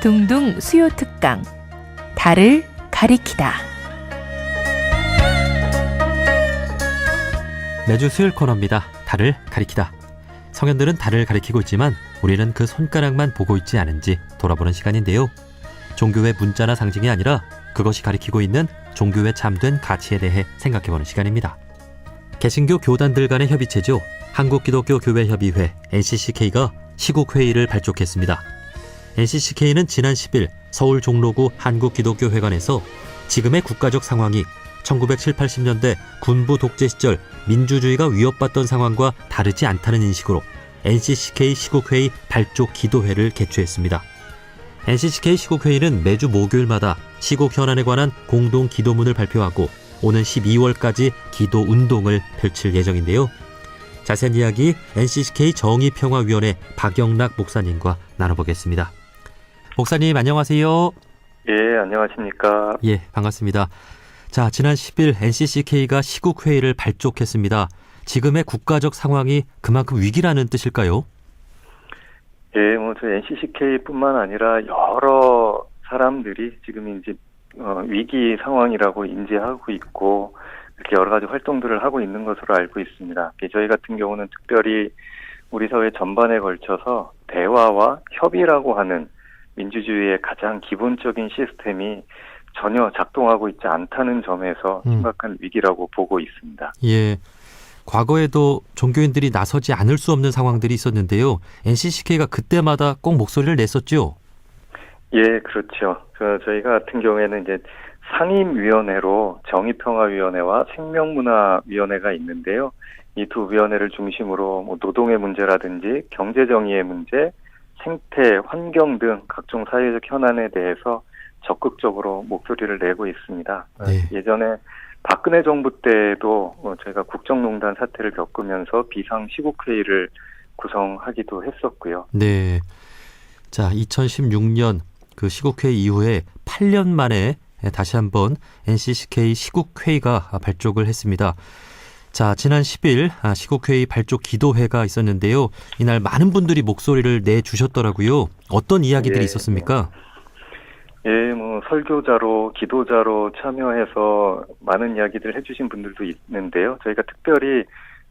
둥둥 수요 특강 달을 가리키다. 매주 수요일 코너입니다. 달을 가리키다. 성현들은 달을 가리키고 있지만 우리는 그 손가락만 보고 있지 않은지 돌아보는 시간인데요. 종교의 문자나 상징이 아니라 그것이 가리키고 있는 종교의 참된 가치에 대해 생각해보는 시간입니다. 개신교 교단들 간의 협의체죠. 한국기독교교회협의회 NCCK가 시국회의를 발족했습니다. NCCK는 지난 10일 서울 종로구 한국기독교회관에서 지금의 국가적 상황이 1970, 80년대 군부 독재 시절 민주주의가 위협받던 상황과 다르지 않다는 인식으로 NCCK 시국회의 발족 기도회를 개최했습니다. NCCK 시국회의는 매주 목요일마다 시국 현안에 관한 공동 기도문을 발표하고 오는 12월까지 기도 운동을 펼칠 예정인데요. 자세한 이야기 NCCK 정의평화위원회 박영락 목사님과 나눠보겠습니다. 목사님 안녕하세요. 예, 안녕하십니까. 예, 반갑습니다. 자, 지난 10일 NCCK가 시국 회의를 발족했습니다. 지금의 국가적 상황이 그만큼 위기라는 뜻일까요? 예, 뭐, 저 NCCK뿐만 아니라 여러 사람들이 지금 이제, 어, 위기 상황이라고 인지하고 있고, 이렇게 여러 가지 활동들을 하고 있는 것으로 알고 있습니다. 저희 같은 경우는 특별히 우리 사회 전반에 걸쳐서 대화와 협의라고 하는 민주주의의 가장 기본적인 시스템이 전혀 작동하고 있지 않다는 점에서 음. 심각한 위기라고 보고 있습니다. 예. 과거에도 종교인들이 나서지 않을 수 없는 상황들이 있었는데요. NCCK가 그때마다 꼭 목소리를 냈었죠. 예, 그렇죠. 그 저희가 같은 경우에는 이제 상임위원회로 정의평화위원회와 생명문화위원회가 있는데요. 이 두 위원회를 중심으로 뭐 노동의 문제라든지 경제정의의 문제, 생태, 환경 등 각종 사회적 현안에 대해서 적극적으로 목소리를 내고 있습니다. 네. 예전에 박근혜 정부 때도 어, 저희가 국정농단 사태를 겪으면서 비상 시국회의를 구성하기도 했었고요. 네. 자, 2016년 그 시국회의 이후에 8년 만에 다시 한번 NCCK 시국회의가 발족을 했습니다. 자, 지난 10일 아, 시국회의 발족 기도회가 있었는데요. 이날 많은 분들이 목소리를 내주셨더라고요. 어떤 이야기들이 예. 있었습니까? 예, 뭐 설교자로 기도자로 참여해서 많은 이야기들 해주신 분들도 있는데요. 저희가 특별히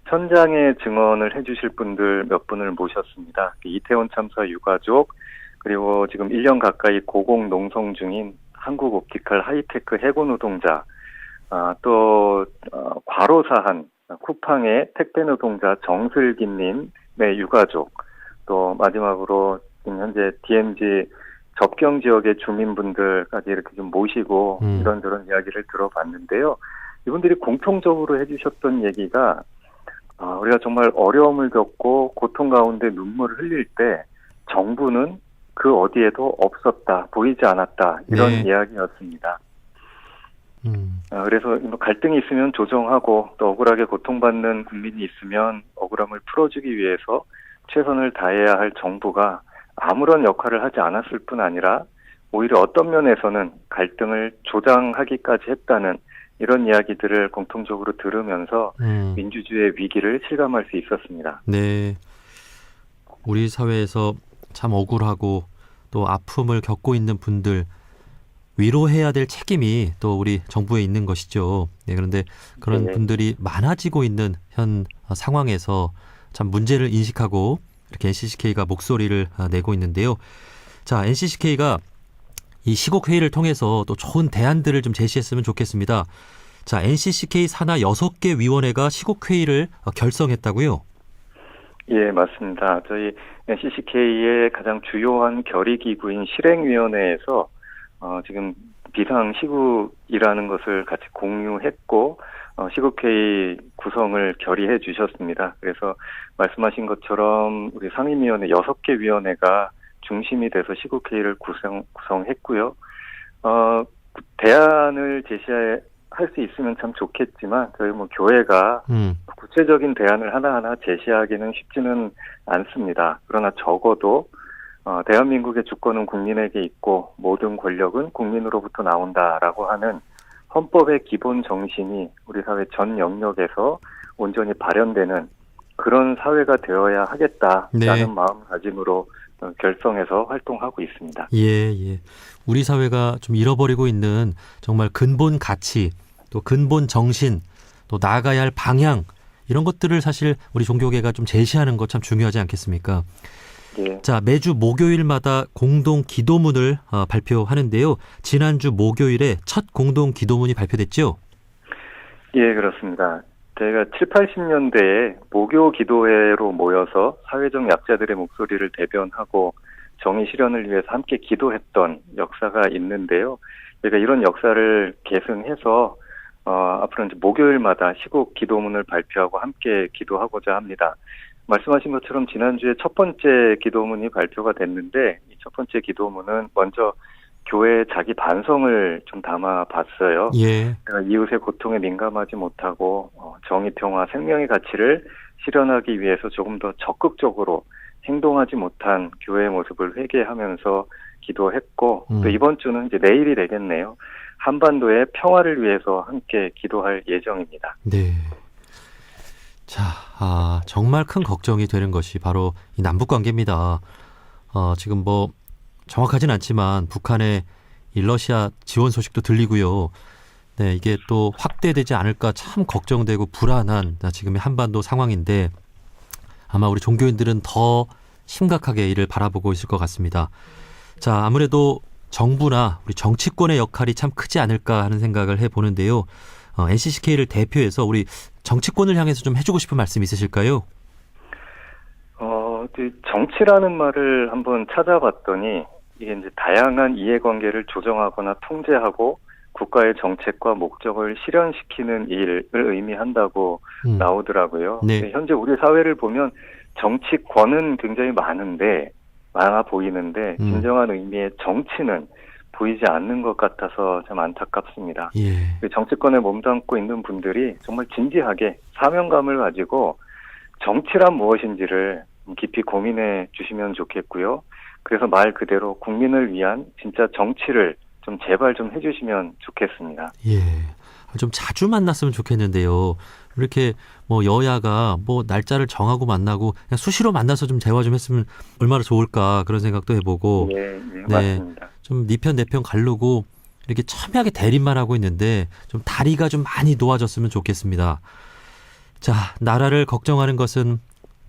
현장의 증언을 해주실 분들 몇 분을 모셨습니다. 이태원 참사 유가족 그리고 지금 1년 가까이 고공 농성 중인 한국 옵티컬 하이테크 해고 노동자, 아, 또 어, 과로사한 쿠팡의 택배 노동자 정슬기님의 유가족, 또 마지막으로 지금 현재 DMZ 접경 지역의 주민분들까지 이렇게 좀 모시고 음. 이런저런 이야기를 들어봤는데요. 이분들이 공통적으로 해주셨던 얘기가 아, 우리가 정말 어려움을 겪고 고통 가운데 눈물을 흘릴 때 정부는 그 어디에도 없었다, 보이지 않았다 이런 네. 이야기였습니다. 음, 아, 그래서 뭐 갈등이 있으면 조정하고 또 억울하게 고통받는 국민이 있으면 억울함을 풀어주기 위해서 최선을 다해야 할 정부가 아무런 역할을 하지 않았을 뿐 아니라 오히려 어떤 면에서는 갈등을 조장하기까지 했다는 이런 이야기들을 공통적으로 들으면서 음. 민주주의의 위기를 실감할 수 있었습니다. 네. 우리 사회에서 참 억울하고 또 아픔을 겪고 있는 분들 위로해야 될 책임이 또 우리 정부에 있는 것이죠. 네, 그런데 그런 네. 분들이 많아지고 있는 현 상황에서 참 문제를 인식하고 이렇게 NCCK가 목소리를 아, 내고 있는데요. 자, NCCK가 이 시국 회의를 통해서 또 좋은 대안들을 좀 제시했으면 좋겠습니다. 자, NCCK 산하 6개 위원회가 시국 회의를 어, 결성했다고요? 예, 맞습니다. 저희 NCCK의 가장 주요한 결의 기구인 실행위원회에서 어, 지금 비상 시국이라는 것을 같이 공유했고 어, 시국회의 구성을 결의해 주셨습니다. 그래서 말씀하신 것처럼 우리 상임위원회 여섯 개 위원회가 중심이 돼서 시국회의를 구성, 구성했고요. 어, 대안을 제시할 수 있으면 참 좋겠지만 저희 뭐 교회가 음. 구체적인 대안을 하나하나 제시하기는 쉽지는 않습니다. 그러나 적어도 어, 대한민국의 주권은 국민에게 있고 모든 권력은 국민으로부터 나온다라고 하는 헌법의 기본 정신이 우리 사회 전 영역에서 온전히 발현되는 그런 사회가 되어야 하겠다라는 네. 마음가짐으로 어, 결성해서 활동하고 있습니다. 예, 예. 우리 사회가 좀 잃어버리고 있는 정말 근본 가치, 또 근본 정신, 또 나아가야 할 방향, 이런 것들을 사실 우리 종교계가 좀 제시하는 것 참 중요하지 않겠습니까? 예, 자, 매주 목요일마다 공동 기도문을 어, 발표하는데요. 지난주 목요일에 첫 공동 기도문이 발표됐죠? 예, 그렇습니다. 저희가 7, 80년대에 모교 기도회로 모여서 사회적 약자들의 목소리를 대변하고 정의 실현을 위해서 함께 기도했던 역사가 있는데요. 저희가 이런 역사를 계승해서 어, 앞으로 이제 목요일마다 시국 기도문을 발표하고 함께 기도하고자 합니다. 말씀하신 것처럼 지난주에 첫 번째 기도문이 발표가 됐는데 이 첫 번째 기도문은 먼저 교회의 자기 반성을 좀 담아 봤어요. 예. 내가 이웃의 고통에 민감하지 못하고 어, 정의, 평화, 생명의 가치를 실현하기 위해서 조금 더 적극적으로 행동하지 못한 교회의 모습을 회개하면서 기도했고 음. 또 이번 주는 이제 내일이 되겠네요. 한반도의 평화를 위해서 함께 기도할 예정입니다. 네. 자, 아, 정말 큰 걱정이 되는 것이 바로 이 남북 관계입니다. 어, 지금 뭐 정확하진 않지만 북한의 이 러시아 지원 소식도 들리고요. 네, 이게 또 확대되지 않을까 참 걱정되고 불안한 지금의 한반도 상황인데 아마 우리 종교인들은 더 심각하게 이를 바라보고 있을 것 같습니다. 자, 아무래도 정부나 우리 정치권의 역할이 참 크지 않을까 하는 생각을 해 보는데요. 어, NCCK를 대표해서 우리 정치권을 향해서 좀 해주고 싶은 말씀 있으실까요? 어, 그 정치라는 말을 한번 찾아봤더니 이게 이제 다양한 이해관계를 조정하거나 통제하고 국가의 정책과 목적을 실현시키는 일을 의미한다고 음, 나오더라고요. 네. 현재 우리 사회를 보면 정치권은 굉장히 많은데 많아 보이는데 음. 진정한 의미의 정치는 보이지 않는 것 같아서 참 안타깝습니다. 예, 그 정치권에 몸담고 있는 분들이 정말 진지하게 사명감을 가지고 정치란 무엇인지를 깊이 고민해 주시면 좋겠고요. 그래서 말 그대로 국민을 위한 진짜 정치를 좀 제발 좀 해주시면 좋겠습니다. 예. 좀 자주 만났으면 좋겠는데요. 이렇게 뭐 여야가 뭐 날짜를 정하고 만나고 그냥 수시로 만나서 좀 대화 좀 했으면 얼마나 좋을까 그런 생각도 해보고 예, 예, 맞습니다. 좀네 편 내편 가르고 이렇게 첨예하게 대립만 하고 있는데 좀 다리가 좀 많이 놓아졌으면 좋겠습니다. 자, 나라를 걱정하는 것은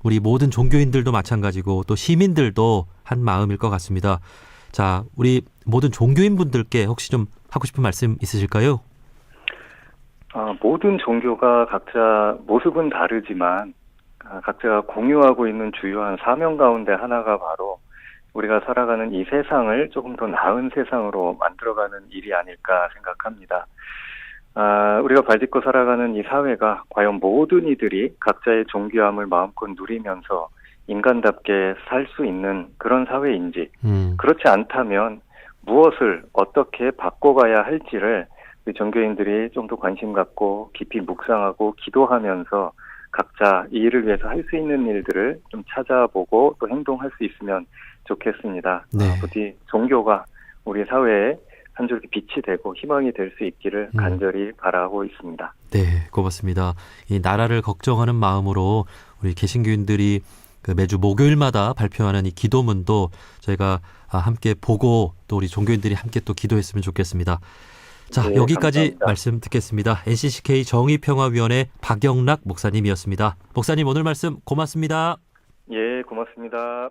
우리 모든 종교인들도 마찬가지고 또 시민들도 한 마음일 것 같습니다. 자, 우리 모든 종교인 분들께 혹시 좀 하고 싶은 말씀 있으실까요? 아, 모든 종교가 각자 모습은 다르지만 아, 각자가 공유하고 있는 주요한 사명 가운데 하나가 바로 우리가 살아가는 이 세상을 조금 더 나은 세상으로 만들어가는 일이 아닐까 생각합니다. 아, 우리가 발딛고 살아가는 이 사회가 과연 모든 이들이 각자의 존귀함을 마음껏 누리면서 인간답게 살 수 있는 그런 사회인지 음, 그렇지 않다면 무엇을 어떻게 바꿔가야 할지를 우리 종교인들이 좀 더 관심 갖고 깊이 묵상하고 기도하면서 각자 이 일을 위해서 할 수 있는 일들을 좀 찾아보고 또 행동할 수 있으면 좋겠습니다. 네. 아, 부디 종교가 우리 사회에 한 줄기 빛이 되고 희망이 될 수 있기를 음. 간절히 바라고 있습니다. 네, 고맙습니다. 이 나라를 걱정하는 마음으로 우리 개신교인들이 그 매주 목요일마다 발표하는 이 기도문도 저희가 아, 함께 보고 또 우리 종교인들이 함께 또 기도했으면 좋겠습니다. 자, 네, 여기까지 감사합니다. 말씀 듣겠습니다. NCCK 정의평화위원회 박영락 목사님이었습니다. 목사님 오늘 말씀 고맙습니다. 예, 고맙습니다.